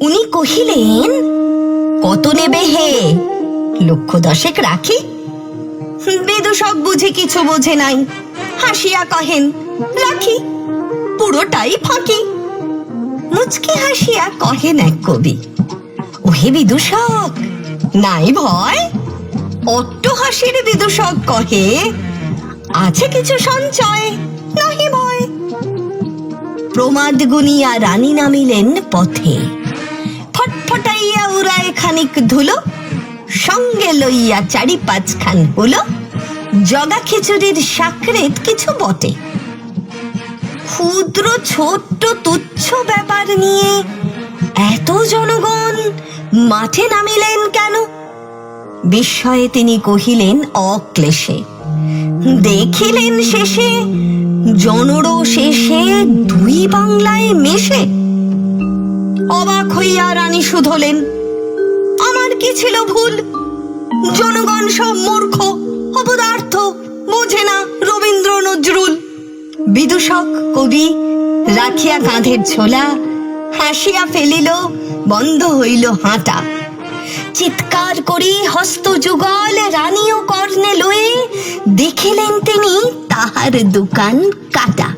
উনি কহিলেন, কত নেবে হে? লক্ষ দশেক রাখি বেদুষক বুঝে কিছু বোঝে নাই। হাসিয়া কহেন, রাখি, পুরোটাই ফাঁকি। মুচকি হাসিয়া কহেন এক কবি, ওহে বিদূষক, নাই ভয়? অট্ট হাসির বিদূষক কহে, আছে কিছু সঞ্চয়, নাহি ভয়। প্রমাদ গুনিয়া রানী নামিলেন পথে। খানিক ধুলো, সঙ্গে লইয়া চারি পাঁচখান হলো, জগা খিচুড়ির সাকরেত কিছু বটে। ক্ষুদ্র ছোট্ট তুচ্ছ ব্যাপার নিয়ে এত জনগণ মাঠে নামিলেন কেন? বিস্ময়ে তিনি কহিলেন, অক্লেশে। দেখিলেন শেষে জনরো শেষে দুই বাংলায় মেশে। অবাক হইয়া রানী শুধলেন কি ছিল ভুল? জনগণ সব মূর্খ, অপদার্থ, বোঝে না রবীন্দ্র নজরুল। বিদূষক কবি রাখিয়া কাঁধের ছোলা হাসিয়া ফেলিল, বন্ধ হইল হাঁটা। চিৎকার করি হস্ত যুগল, রানীও কর্ণে লয়ে, দেখিলেন তিনি তাহার দোকান কাটা।